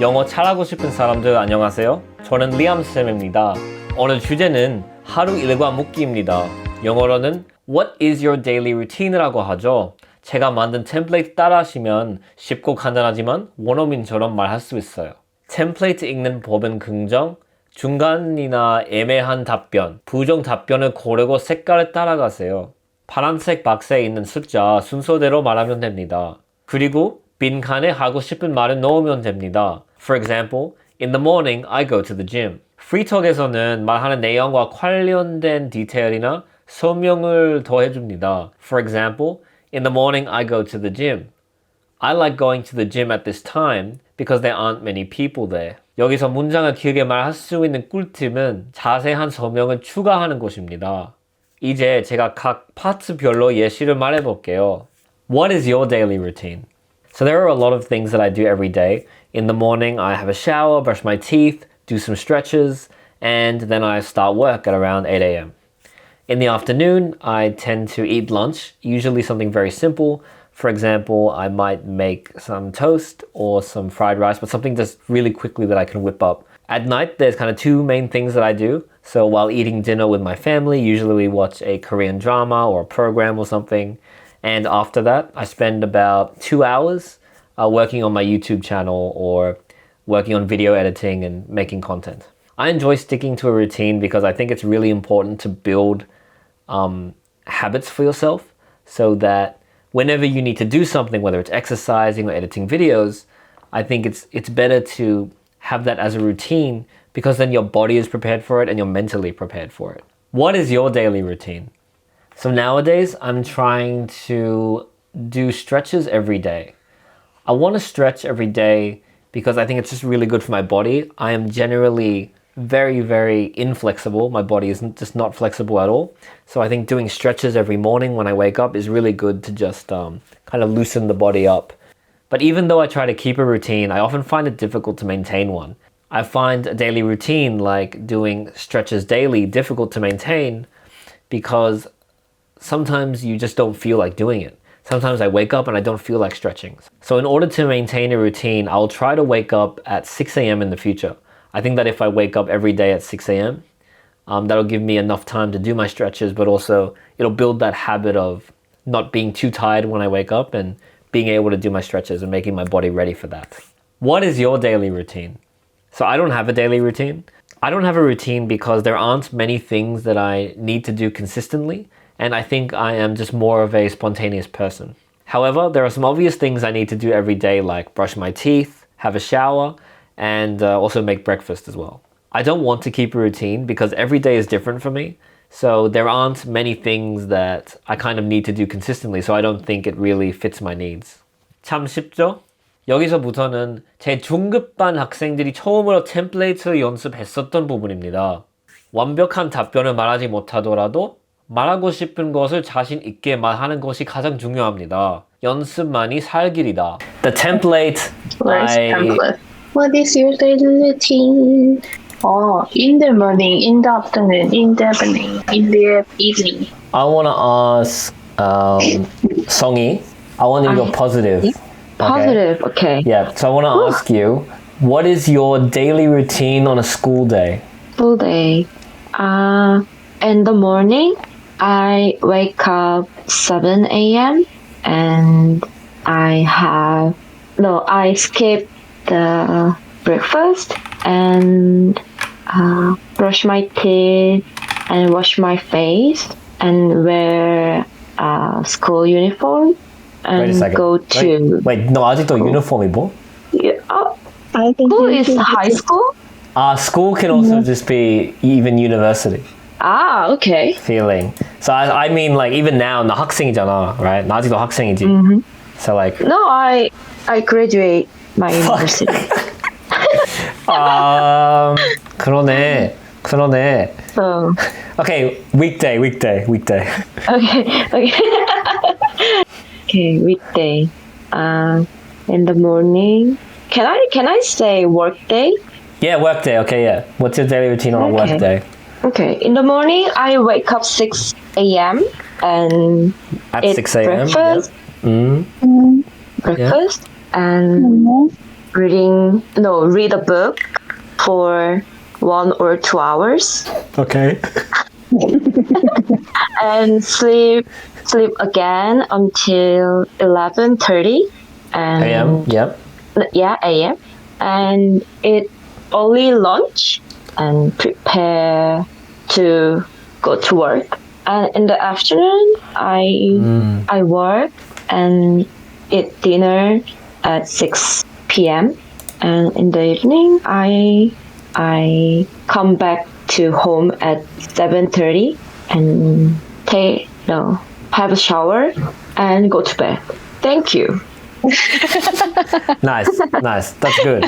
영어 잘하고 싶은 사람들 안녕하세요. 저는 리암 쌤입니다. 오늘 주제는 하루 일과 묻기입니다. 영어로는 What is your daily routine이라고 하죠. 제가 만든 템플레이트 따라 하시면 쉽고 간단하지만 원어민처럼 말할 수 있어요. 템플레이트 읽는 법은 긍정, 중간이나 애매한 답변, 부정 답변을 고르고 색깔을 따라가세요. 파란색 박스에 있는 숫자 순서대로 말하면 됩니다. 그리고 빈 칸에 하고 싶은 말을 넣으면 됩니다. For example, in the morning I go to the gym. 프리톡에서는 말하는 내용과 관련된 디테일이나 설명을 더해줍니다. For example, in the morning I go to the gym. I like going to the gym at this time because there aren't many people there. 여기서 문장을 길게 말할 수 있는 꿀팁은 자세한 설명을 추가하는 것입니다. 이제 제가 각 파트별로 예시를 말해 볼게요. What is your daily routine? So there are a lot of things that I do every day. In the morning, I have a shower, brush my teeth, do some stretches, and then I start work at around 8 a.m. In the afternoon, I tend to eat lunch, usually something very simple. For example, I might make some toast or some fried rice, but something just really quickly that I can whip up. At night, there's kind of two main things that I do. So while eating dinner with my family, usually we watch a Korean drama or a program or something. And after that, I spend about two hours uh, working on my YouTube channel or working on video editing and making content. I enjoy sticking to a routine because I think it's really important to build um, habits for yourself so that whenever you need to do something, whether it's exercising or editing videos, I think it's it's better to have that as a routine because then your body is prepared for it and you're mentally prepared for it. What is your daily routine? So nowadays, I'm trying to do stretches every day. I want to stretch every day because I think it's just really good for my body. I am generally very, very inflexible. My body is just not flexible at all. So I think doing stretches every morning when I wake up is really good to just um, kind of loosen the body up. But even though I try to keep a routine, I often find it difficult to maintain one. I find a daily routine like doing stretches daily difficult to maintain because sometimes you just don't feel like doing it. Sometimes I wake up and I don't feel like stretching. So, in order to maintain a routine, I'll try to wake up at 6 a.m. in the future. I think that if I wake up every day at 6 a.m., um, that'll give me enough time to do my stretches, but also it'll build that habit of not being too tired when I wake up and being able to do my stretches and making my body ready for that. What is your daily routine? So, I don't have a daily routine. I don't have a routine because there aren't many things that I need to do consistently and I think I am just more of a spontaneous person. However, there are some obvious things I need to do every day, like brush my teeth, have a shower, and uh, also make breakfast as well. I don't want to keep a routine because every day is different for me. So there aren't many things that I kind of need to do consistently, so I don't think it really fits my needs. 참 쉽죠? 여기서부터는 제 중급반 학생들이 처음으로 템플레이트를 연습했었던 부분입니다. 완벽한 답변을 말하지 못하더라도 말하고 싶은 것을 자신 있게 말하는 것이 가장 중요합니다. 연습만이 살 길이다. The template Where's I template? What is your daily routine? Oh, in the morning, in the afternoon, in the evening, in the evening. I want to ask um, Songy. I want to go positive. Positive, okay. Yeah. So I want to ask you, what is your daily routine on a school day? Full day. Uh, in the morning, I wake up 7 a.m. and I have, no, I skip the breakfast and uh, brush my teeth and wash my face and wear uh, school uniform Wait a and second. go to Wait, wait no, 아직도 유니폼이 뭐? Yeah, oh, I think school is high school. Uh, school can also just be even university Ah, okay. feeling. So I, I mean like even now 나 학생이잖아, right? 나 아직도 학생이지. So like No, I I graduate my university. um 그러네. 그러네. So Okay, weekday, weekday, weekday. okay, okay, okay. Weekday. Uh, in the morning. Can I can I say work day? Yeah, workday. Okay, yeah. What's your daily routine on a Okay. workday? Okay. In the morning, I wake up six a.m. and At eat 6 a.m. breakfast. Mm. Breakfast and reading no read a book for one or two hours Okay. and sleep sleep again until 11:30 and AM. Yep. yeah am and eat early lunch and prepare to go to work. And in the afternoon i mm. i work and eat dinner at 6 p.m and in the evening i i come back to home at 7.30 and take no have a shower and go to bed. Thank you Nice, nice. That's good.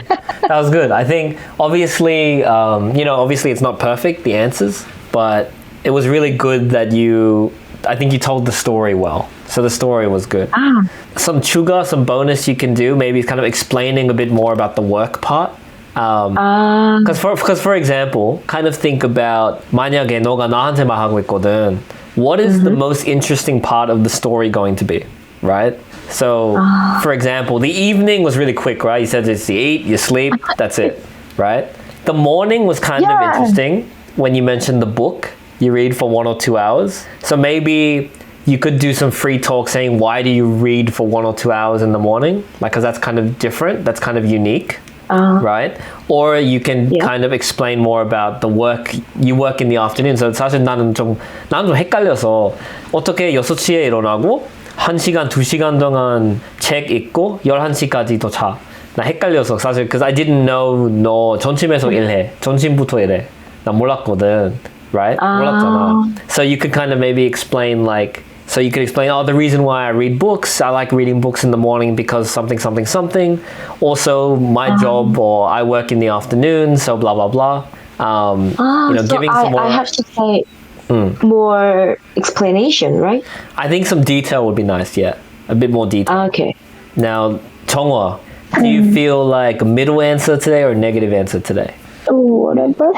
That was good. I think obviously, um, you know, obviously it's not perfect the answers, but it was really good that you. I think you told the story well. So the story was good. ah Some chuga, some bonus you can do. Maybe kind of explaining a bit more about the work part. Um, ah Because for, cause for example, kind of think about 만약에 너가 나한테 말하고 있거든. What is the most interesting part of the story going to be, right? So, for example, the evening was really quick, right? You said it's you eat, you sleep, that's it, right? The morning was kind of Yeah. interesting when you mentioned the book you read for one or two hours. So maybe you could do some free talk saying why do you read for one or two hours in the morning? Like, because that's kind of different, that's kind of unique ah right? Or you can Yeah. kind of explain more about the work you work in the afternoon. So 사실 나는 좀 나는 좀 헷갈려서 어떻게 6시에 일어나고 1시간, 2시간 동안 책 읽고 11시까지 또 자. 나 헷갈려서 사실 because I didn't know 너 전침에서 일해. 전침부터 일해. 나 몰랐거든. Right? 아. 몰랐잖아. So you could kind of maybe explain like so you could explain, oh, the reason why I read books, I like reading books in the morning because something, something, something. Also, my job or I work in the afternoon, so blah blah blah. Um, Ah, you know, so giving I, some more. I have to say Mm. more explanation, right? I think some detail would be nice. Yeah, a bit more detail. Okay. now, Chonghua, do you feel like a middle answer today or negative answer today? Whatever.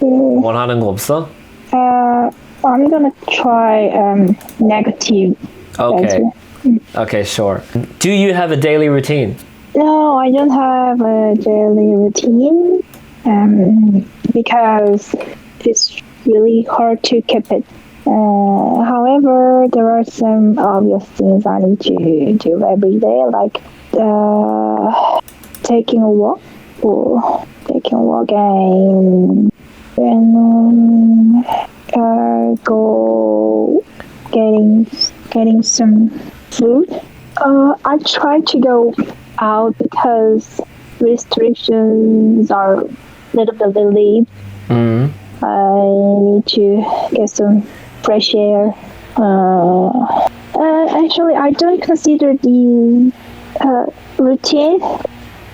Mm, 원하는 거 없어? Uh, I'm gonna try um, negative Okay. answer. Okay, sure. Do you have a daily routine? No, I don't have a daily routine um, because it's really hard to keep it. Uh, however, there are some obvious things I need to do every day, like uh, taking a walk or taking a walk and and uh, go getting getting some food. Uh, I try to go out because restrictions are a little bit relieved. Mm. I need to get some fresh air. Uh, uh, actually, I don't consider the uh, routine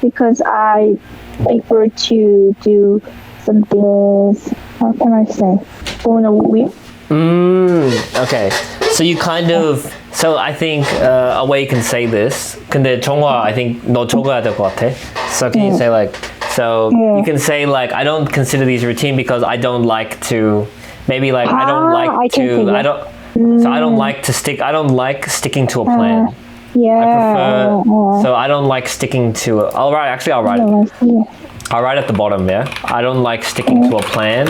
because I prefer to do some things. How can I say? On a whim. Mm, okay. So you kind of so I think uh, a way you can say this. 근데 정화 I think 너 적어야 될 것 같아. So can you say like so you can say like I don't consider these routine because I don't like to maybe like I don't Ah, like I to I don't so I don't like to stick I don't like sticking to a plan. I Yeah. prefer so I don't like sticking to I'll write actually I'll write it. yeah. I'll write at the bottom, yeah? I don't like sticking to a plan.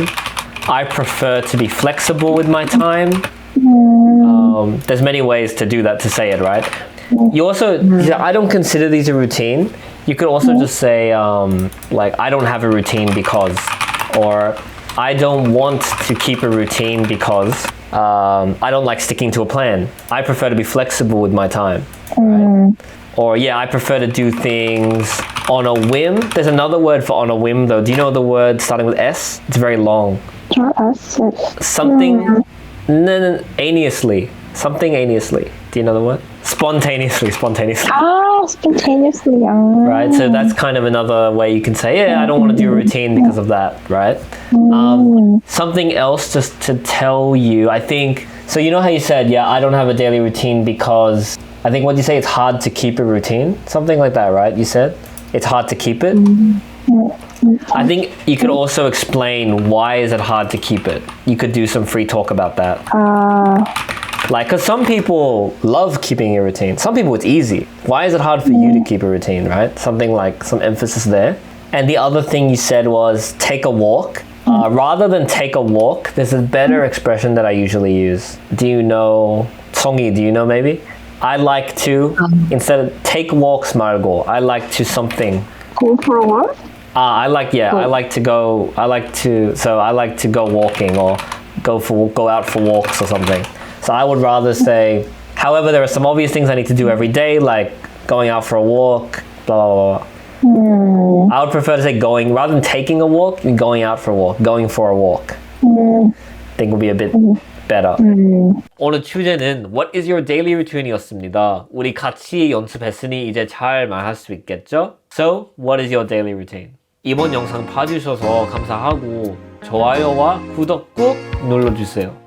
I prefer to be flexible with my time. Um, there's many ways to do that, to say it, right? You also, yeah, I don't consider these a routine. You could also just say, um, like, I don't have a routine because, or I don't want to keep a routine because um, I don't like sticking to a plan. I prefer to be flexible with my time. Right? Or, yeah, I prefer to do things on a whim. There's another word for on a whim, though. Do you know the word starting with S? It's very long. Try us. Something aimlessly. Something aimlessly. Do you know the word? Spontaneously, spontaneously. Ah, spontaneously. ah. Right? So that's kind of another way you can say, yeah, I don't want to do a routine because of that, right? Um, something else just to tell you, I think, so you know how you said, yeah, I don't have a daily routine because I think what you say, it's hard to keep a routine? Something like that, right? You said? It's hard to keep it? I think you could also explain why is it hard to keep it. You could do some free talk about that. Uh, Like, cause some people love keeping a routine. Some people it's easy. Why is it hard for you to keep a routine, right? Something like some emphasis there. And the other thing you said was take a walk. Uh, rather than take a walk, there's a better expression that I usually use. Do you know, Songi, do you know maybe? I like to, instead of take walks 말고, I like to something. Go for a walk. Ah, I like yeah. I like to go. I like to so I like to go walking or go for go out for walks or something. So I would rather say. However, there are some obvious things I need to do every day, like going out for a walk. Blah blah blah. I would prefer to say going rather than taking a walk. Going out for a walk. Going for a walk. I think would be a bit better. 오늘 주제는 What is your daily routine이었습니다. 우리 같이 연습했으니 이제 잘 말할 수 있겠죠? So, what is your daily routine? 이번 영상 봐주셔서 감사하고 좋아요와 구독 꾹 눌러주세요.